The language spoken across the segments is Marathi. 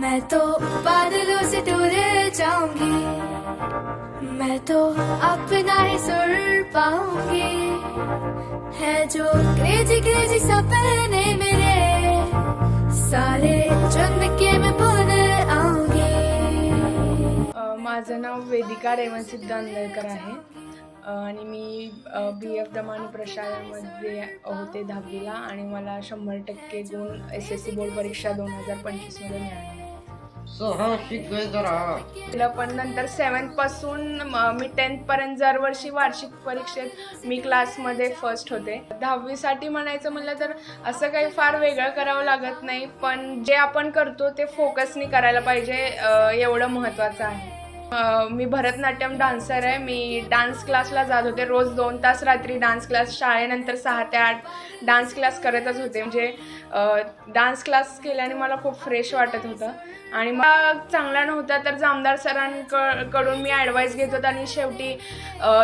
मैं तो बादलों से टूर जाऊंगी। मैं तो अपना ही सुर पाऊंगी। है जो क्रेजी क्रेजी सपने मेरे सारे चुन के मैं पुणे आऊंगी। माझं नाव वेदिका रेवण सिद्ध आहे. आणि मी बी एफ दमान प्रशालामध्ये होते दहावीला आणि मला शंभर टक्के गुण एस एस सी बोर्ड परीक्षा दोन हजार पंचवीसमध्ये मिळाली. सहा शिकवे जरा. तिला पण नंतर सेवन्थपासून मी टेन्थपर्यंत दरवर्षी वार्षिक परीक्षेत मी क्लासमध्ये फर्स्ट होते. दहावीसाठी म्हणायचं म्हणलं तर असं काही फार वेगळं करावं लागत नाही पण जे आपण करतो ते फोकसनी करायला पाहिजे एवढं महत्त्वाचं आहे. मी भरतनाट्यम डान्सर आहे. मी डान्स क्लासला जात होते. रोज दोन तास रात्री डान्स क्लास शाळेनंतर सहा ते आठ डान्स क्लास करतच होते. म्हणजे डान्स क्लास केल्याने मला खूप फ्रेश वाटत होतं. आणि मला चांगला नव्हता तर जामदार सरांकडून मी ॲडवाईस घेत होते आणि शेवटी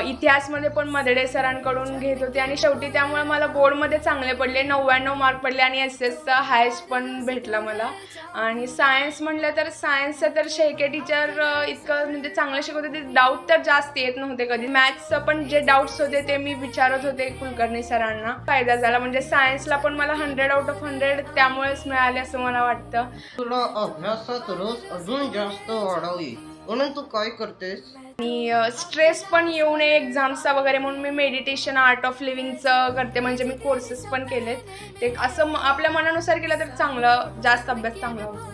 इतिहासमध्ये पण मदडे सरांकडून घेत होते. आणि शेवटी त्यामुळे मला बोर्डमध्ये चांगले पडले. नव्याण्णव मार्क पडले आणि एस एसचा हायस्ट पण भेटला मला. आणि सायन्स म्हटलं तर सायन्सचं तर शेके टीचर इतकं म्हणजे चांगलं शिकवत होते डाऊट तर जास्त येत नव्हते कधी. मॅथ्सचं पण जे डाऊट्स होते ते मी विचारत होते कुलकर्णी सरांना. फायदा झाला. म्हणजे सायन्सला पण मला हंड्रेड आउट ऑफ हंड्रेड त्यामुळेच मिळाले असं मला वाटतं. तुला अभ्यासात रस अजून जास्त वाढावी. म्हणून तू काय करतेस? आणि स्ट्रेस पण येऊ नये एक्झामचा वगैरे म्हणून मी मेडिटेशन आर्ट ऑफ लिव्हिंगचं करते. म्हणजे मी कोर्सेस पण केलेत. ते असं आपल्या मनानुसार केलं तर चांगलं जास्त अभ्यास चांगला होतो.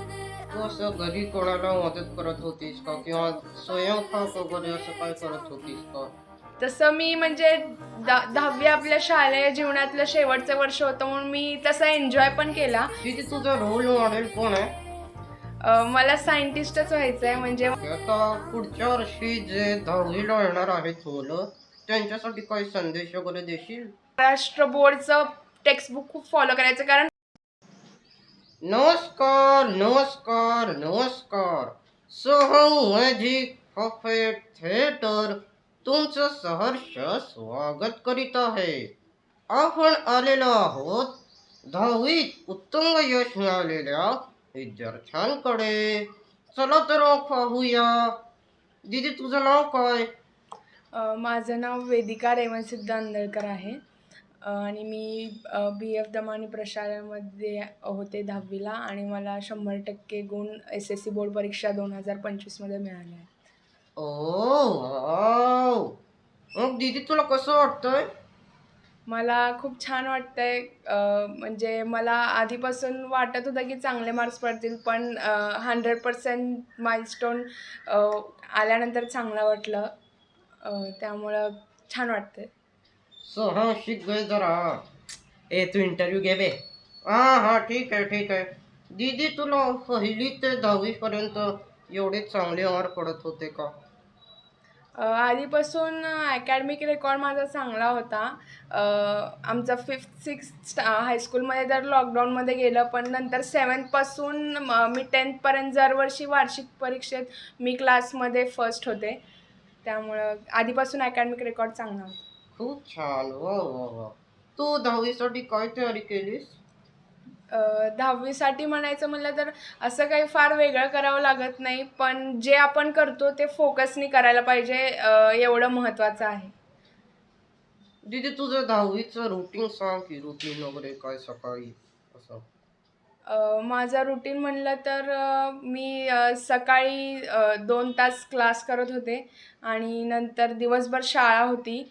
तू असं घरी कोणाला मदत करत होतीस का? किंवा स्वयंपाक वगैरे असं काय करत होतीस का? तसं मी म्हणजे दा- दहावी आपल्या शालेय जीवनातलं शेवटचं वर्ष होतं म्हणून मी तसं एन्जॉय पण केला. तिथे तुझा रोल मॉडेल कोण आहे? अं, मला सायंटिस्टच व्हायचं आहे म्हणजे आता पुढच्या वर्षी जे दहावीला येणार आहेत मुलं त्यांच्यासाठी काही संदेश वगैरे देशील? महाराष्ट्र बोर्डचं टेक्स्टबुक खूप फॉलो करायचं कारण नमस्कार नमस्कार नमस्कार. सोहम मॅजिक पफेट थिएटर तुमचं सहर्ष स्वागत करीत आहे. आपण आलेलो आहोत दहावीत उत्तम यश मिळालेल्या विद्यार्थ्यांकडे. चला तर मग पाहूया. दीदी तुझं नाव काय? माझं नाव वेदिका रेवण सिद्धांदळकर आहे. आणि मी बी एफ दमानी प्रशालेमध्ये होते दहावीला आणि मला शंभर टक्के गुण एस एस सी बोर्ड परीक्षा दोन हजार पंचवीसमध्ये मिळाले आहेत ओ वाव. मग दीदी तुला कसं वाटतंय? मला खूप छान वाटतंय. अ, म्हणजे मला आधीपासून वाटत होतं की चांगले मार्क्स पडतील पण हंड्रेड पर्सेंट माइलस्टोन आल्यानंतर चांगलं वाटलं. अ, त्यामुळं छान वाटतंय. सो हा शिक गए जरा। ए तू इंटरव्ह्यू घे बे. हा हा ठीक आहे ठीक आहे. दीदी तुला पहिली ते दहावी पर्यंत एवढे चांगले मार्क पडत होते का? अ, आधीपासून अकॅडमिक रेकॉर्ड माझा चांगला होता. अ, आमचा फिफ्थ सिक्स्थ हायस्कूलमध्ये तर लॉकडाऊनमध्ये गेलं पण नंतर सेवन्थपासून मी टेन्थपर्यंत दरवर्षी वार्षिक परीक्षेत मी क्लासमध्ये फर्स्ट होते. त्यामुळं आधीपासून अकॅडमिक रेकॉर्ड चांगला होता. खूप छान वा वा वा. तू दहावीसाठी काय तयारी केलीस? अ, दहावीसाठी म्हणायचं म्हणलं तर असं काही फार वेगळं करावं लागत नाही पण जे आपण करतो ते फोकसनी करायला पाहिजे अ, एवढं महत्त्वाचं आहे. दीदी तुझं दहावीचं रुटीन सांग की रुटीन वगैरे काय सकाळी? माझा रुटीन म्हणलं तर मी सकाळी दोन तास क्लास करत होते आणि नंतर दिवसभर शाळा होती.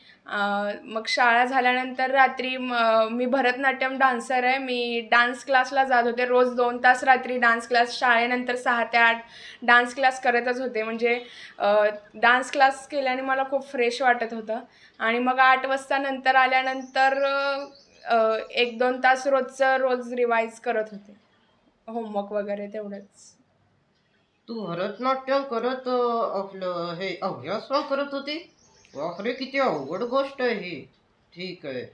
मग शाळा झाल्यानंतर रात्री म- मी भरतनाट्यम डान्सर आहे. मी डान्स क्लासला जात होते. रोज दोन तास रात्री डान्स क्लास शाळेनंतर सहा ते आठ डान्स क्लास करतच होते. म्हणजे डान्स क्लास केल्याने मला खूप फ्रेश वाटत होतं. आणि मग आठ वाजता नंतर आल्यानंतर एक दोन तास रोजचं रोज रिवाईज करत होते. होमवर्क वगैरे तेवढंच. तू भरतनाट्यम करत अं, आपलं हे अभ्यास पण करत होती? बापरे किती अवघड गोष्ट आहे ही. ठीक आहे.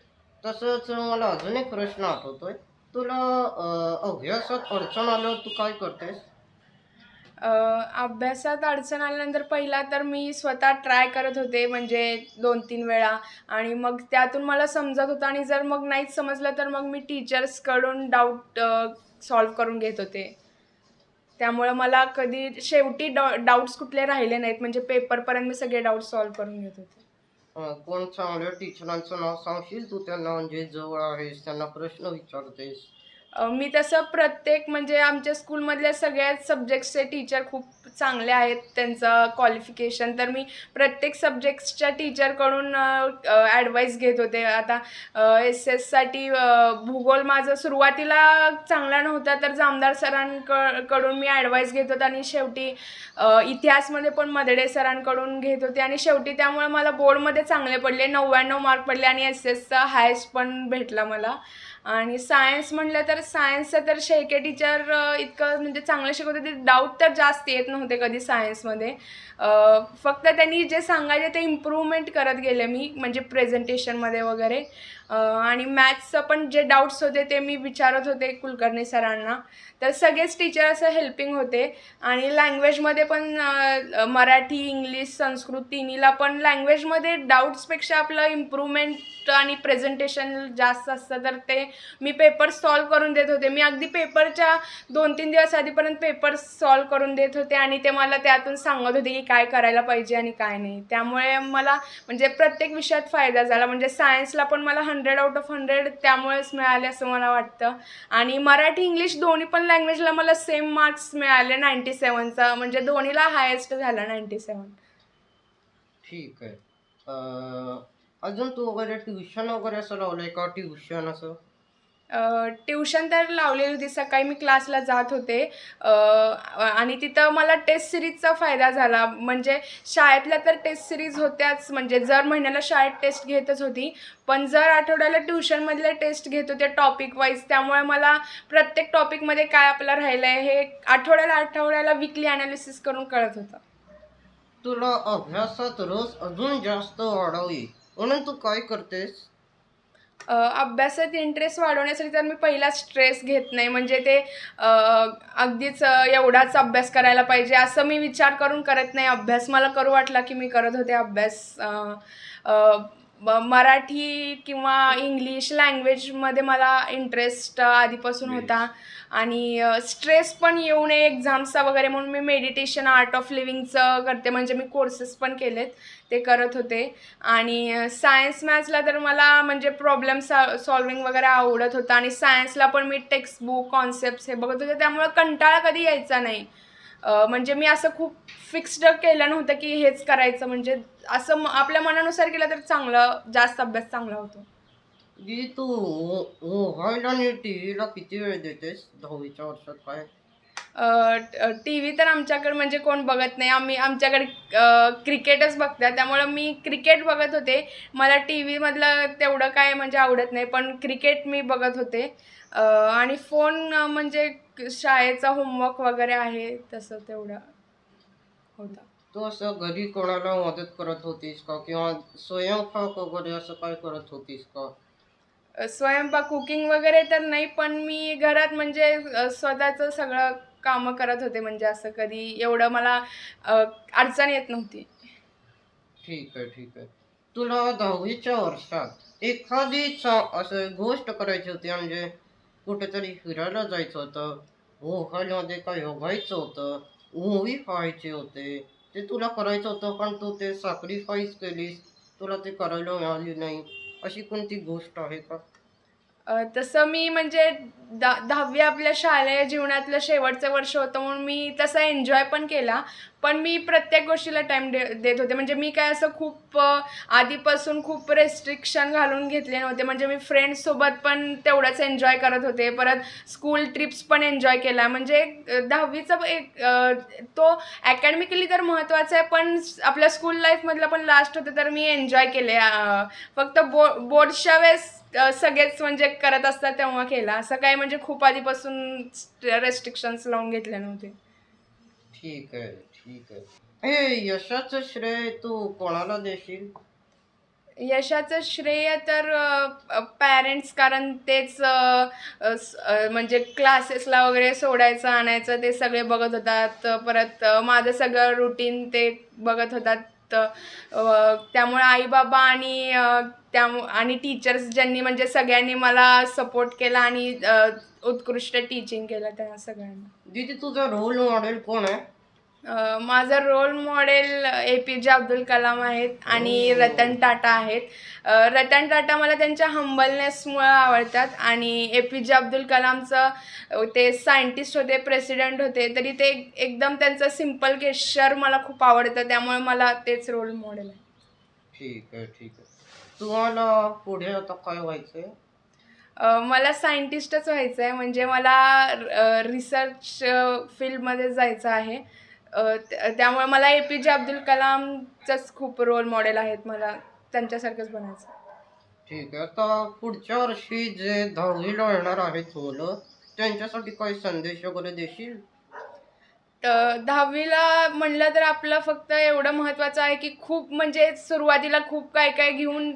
तसंच मला अजून एक प्रश्न आठवतोय. तुला अं, अभ्यासात अडचण आल्यावर तू काय करतेस? अभ्यासात अडचण आल्यानंतर पहिला तर मी स्वतः ट्राय करत होते म्हणजे दोन तीन वेळा. आणि मग त्यातून मला समजत होतं आणि जर मग नाहीच समजलं तर मग मी टीचर्सकडून डाऊट सॉल्व करून घेत होते. त्यामुळं मला कधी शेवटी डाऊट्स कुठले राहिले नाहीत. म्हणजे पेपरपर्यंत मी सगळे डाऊट सॉल्व करून घेत होते. कोण चांगल्या टीचरांचं नाव सांगशील तू त्यांना? म्हणजे जवळ आहेस त्यांना प्रश्न विचारतेस. मी तसं प्रत्येक म्हणजे आमच्या स्कूलमधल्या सगळ्याच सब्जेक्ट्सचे टीचर खूप चांगले आहेत त्यांचं क्वालिफिकेशन. तर मी प्रत्येक सब्जेक्ट्सच्या टीचरकडून ॲडवाईस घेत होते. आता एस एससाठी भूगोल माझं सुरुवातीला चांगला नव्हता तर जामदार सरांककडून मी ॲडवाईस घेत होते आणि शेवटी इतिहासमध्ये पण मदडे सरांकडून घेत होते आणि शेवटी त्यामुळे मला बोर्डमध्ये चांगले पडले. नव्याण्णव मार्क पडले आणि एस एसचा हायस्ट पण भेटला मला. आणि सायन्स म्हटलं तर सायन्सचं तर शेके टीचर इतकं म्हणजे चांगलं शिकवते ते डाऊट तर जास्त येत नव्हते कधी सायन्समध्ये फक्त त्यांनी जे सांगायचे ते इम्प्रूव्हमेंट करत गेले मी म्हणजे प्रेझेंटेशनमध्ये वगैरे. आणि मॅथ्सचं पण जे डाऊट्स होते ते मी विचारत होते कुलकर्णी सरांना. तर सगळेच टीचर असं हेल्पिंग होते. आणि लँग्वेजमध्ये पण मराठी इंग्लिश संस्कृत तिन्हीला पण लँग्वेजमध्ये डाऊट्सपेक्षा आपलं इम्प्रूव्हमेंट आणि प्रेझेंटेशन जास्त असतं. तर ते मी पेपर सॉल्व करून देत होते. मी अगदी पेपरच्या दोन तीन दिवस आधीपर्यंत पेपर सॉल्व करून देत होते आणि ते मला त्यातून सांगत होते की काय करायला पाहिजे आणि काय नाही. त्यामुळे मला म्हणजे प्रत्येक विषयात फायदा झाला. म्हणजे सायन्सला पण मला हंड्रेड आउट ऑफ हंड्रेड त्यामुळेच मिळाले असं मला वाटतं. आणि मराठी इंग्लिश दोन्ही पण लँग्वेजला मला सेम मार्क्स मिळाले नाईंटी सेवनचा म्हणजे दोन्हीला हायेस्ट झाला नाईंटी सेवन ठीक आहे. अजून तू वगैरे ट्युशन वगैरे असं लावलंय का? ट्युशन असं? ट्युशन तर लावलेली होती. सकाळी मी क्लासला जात होते. आणि तिथं मला टेस्ट सिरीजचा फायदा झाला. म्हणजे शाळेतल्या तर टेस्ट सिरीज होत्याच. म्हणजे जर महिन्याला शाळेत टेस्ट घेतच होती. पण जर आठवड्याला ट्युशनमधल्या टेस्ट घेत होते टॉपिक वाईज त्यामुळे मला प्रत्येक टॉपिकमध्ये काय आपलं राहिलं आहे हे आठवड्याला आठवड्याला विकली ॲनालिसिस करून कळत होतं. तुला अभ्यासात रस अजून जास्त वाढावी. म्हणून तू काय करतेस? अभ्यासात इंटरेस्ट वाढवण्यासाठी तर मी पहिला स्ट्रेस घेत नाही. म्हणजे ते अगदीच एवढाच अभ्यास करायला पाहिजे असं मी विचार करून करत नाही. अभ्यास मला करू वाटला की मी करत होते अभ्यास. ब- मराठी किंवा इंग्लिश लँग्वेजमध्ये मला इंटरेस्ट आधीपासून होता. आणि स्ट्रेस पण येऊ नये एक्झाम्सचा वगैरे म्हणून मी मेडिटेशन आर्ट ऑफ लिव्हिंगचं करते. म्हणजे मी कोर्सेस पण केलेत ते करत होते. आणि सायन्स मॅथ्सला तर मला म्हणजे प्रॉब्लेम सॉल्विंग वगैरे आवडत होतं. आणि सायन्सला पण मी टेक्स्टबुक कॉन्सेप्ट्स हे बघत होते. त्यामुळे कंटाळा कधी यायचा नाही. म्हणजे मी असं खूप फिक्स्ड केलं नव्हतं की हेच करायचं. म्हणजे असं म- आपल्या मनानुसार केलं तर चांगलं जास्त अभ्यास चांगला होतो. जी तू मोबाईल आणि टी व्हीला किती वेळ देतेस? दहावीच्या वर्षात काय? टी व्ही तर आमच्याकडे म्हणजे कोण बघत नाही. आम्ही आमच्याकडे क्रिकेटच बघतात. त्यामुळं मी क्रिकेट बघत होते. मला टी व्हीमधलं तेवढं काय म्हणजे आवडत नाही. पण क्रिकेट मी बघत होते. आणि फोन म्हणजे शाळेचा होमवर्क वगैरे आहे तसं तेवढं होतं. तू असं घरी कोणाला मदत करत होतीस का? किंवा स्वयंपाक वगैरे असं काय करत होतीस का? स्वयंपाक कुकिंग वगैरे तर नाही पण मी घरात म्हणजे स्वतःचं सगळं कामं करत होते म्हणजे असं कधी एवढं मला अडचण येत नव्हती. ठीक आहे ठीक आहे. तुला दहावीच्या वर्षात एखादी असं गोष्ट करायची होती म्हणजे कुठेतरी फिरायला जायचं होतं मोबाईलमध्ये काय बघायचं होतं मूवी पाहायचे होते ते तुला करायचं होतं पण तू ते सॅक्रिफाईस केलीस तुला ते करायला मिळाली नाही अशी कोणती गोष्ट आहे का? तसं मी म्हणजे दा दहावी आपल्या शालेय जीवनातलं शेवटचं वर्ष होतं म्हणून मी तसा एन्जॉय पण केला. पण मी प्रत्येक गोष्टीला टाईम दे देत होते. म्हणजे मी काय असं खूप आधीपासून खूप रेस्ट्रिक्शन घालून घेतले नव्हते. म्हणजे मी फ्रेंड्ससोबत पण तेवढंच एन्जॉय करत होते. परत स्कूल ट्रिप्स पण एन्जॉय केला. म्हणजे दहावीचा एक तो अकॅडमिकली तर महत्त्वाचा आहे पण आपल्या स्कूल लाईफमधलं पण लास्ट होतं तर मी एन्जॉय केले. फक्त बो बोर्डच्या वेळेस अ, सगळेच म्हणजे करत असतात तेव्हा केला. असं काही म्हणजे खूप आधीपासून रेस्ट्रिक्शन्स लावून घेतले नव्हते. ठीक आहे ठीक आहे. हे यशाचं श्रेय तू कोणाला देशील? यशाचं श्रेय तर पॅरेंट्स कारण तेच म्हणजे क्लासेसला वगैरे सोडायचं आणायचं ते सगळे बघत होतात. परत माझं सगळं रुटीन ते बघत होतात. तर त्यामुळे आई बाबा आणि त्या आणि टीचर्स ज्यांनी म्हणजे सगळ्यांनी मला सपोर्ट केला आणि उत्कृष्ट टीचिंग केलं त्या सगळ्यांना. दीदी तुझा रोल मॉडेल कोण आहे? माझा रोल मॉडेल ए पी जे अब्दुल कलाम आहेत आणि. रतन टाटा आहेत. रतन टाटा मला त्यांच्या हंबलनेसमुळं आवडतात आणि ए पी जे अब्दुल कलामचं ते सायंटिस्ट होते प्रेसिडेंट होते तरी ते एकदम त्यांचं सिंपल गेस्चर मला खूप आवडतं त्यामुळे मला तेच रोल मॉडेल आहे. ठीक आहे ठीक आहे. तुम्हाला पुढे आता काय व्हायचंय? अ, मला सायंटिस्टच व्हायचं आहे म्हणजे मला रिसर्च फील्डमध्ये जायचं आहे. त्यामुळे मला ए पी जे अब्दुल कलामचंच खूप रोल मॉडेल आहेत मला त्यांच्यासारखंच बनायचं. ठीक आहे आता पुढच्या वर्षी जे दहावीला येणार आहेत मुलं त्यांच्यासाठी काही संदेश वगैरे देशील? तर दहावीला म्हणलं तर आपलं फक्त एवढं महत्त्वाचं आहे की खूप म्हणजे सुरुवातीला खूप काय काय घेऊन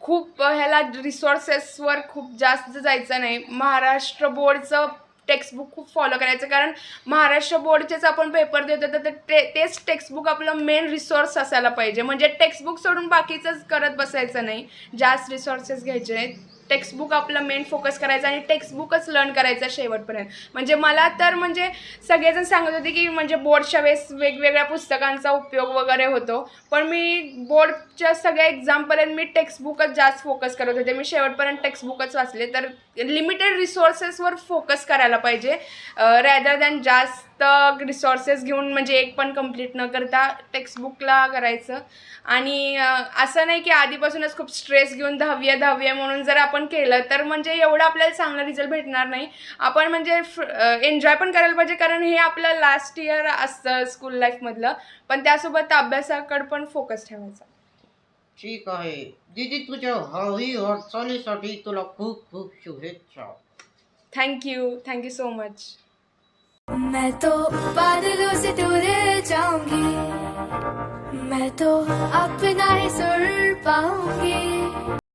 खूप ह्याला रिसोर्सेसवर खूप जास्त जायचं नाही. महाराष्ट्र बोर्डचं टेक्स्टबुक खूप फॉलो करायचं. कारण महाराष्ट्र बोर्डचेच आपण पेपर देतो तर ते तेच टेक्स्टबुक आपलं मेन रिसोर्स असायला पाहिजे. म्हणजे टेक्स्टबुक सोडून बाकीचंच करत बसायचं नाही. जास्त रिसोर्सेस घ्यायचे आहेत टेक्स्टबुक आपलं मेन फोकस करायचं आणि टेक्स्टबुकच लर्न करायचं शेवटपर्यंत. म्हणजे मला तर म्हणजे सगळेजण सांगत होते की म्हणजे बोर्डच्या वेळेस वेगवेगळ्या पुस्तकांचा उपयोग वगैरे होतो. पण मी बोर्डच्या सगळ्या एक्झामपर्यंत मी टेक्स्टबुकच जास्त फोकस करत होते. मी शेवटपर्यंत टेक्स्टबुकच वाचले. तर लिमिटेड रिसोर्सेसवर फोकस करायला पाहिजे. रॅदर दॅन जास्त रिसोर्सेस घेऊन म्हणजे एक पण कंप्लीट न करता टेक्स्टबुकला करायचं. आणि असं नाही की आधीपासूनच खूप स्ट्रेस घेऊन दहावी आहे दहावी आहे म्हणून जर आपण केलं तर म्हणजे एवढं आपल्याला चांगला रिझल्ट भेटणार नाही. आपण म्हणजे एन्जॉय पण करायला पाहिजे कारण हे आपलं लास्ट इयर असतं स्कूल लाईफमधलं पण त्यासोबत अभ्यासाकडे पण फोकस ठेवायचा. ठीक आहे. दीदी तुझ्या भावी वाटचालीसाठी तुला खूप खूप शुभेच्छा. थँक्यू थँक्यू सो मच मैं तो बादलों से दूर जाऊंगी। मैं तो अपना ही सुर पाऊंगी।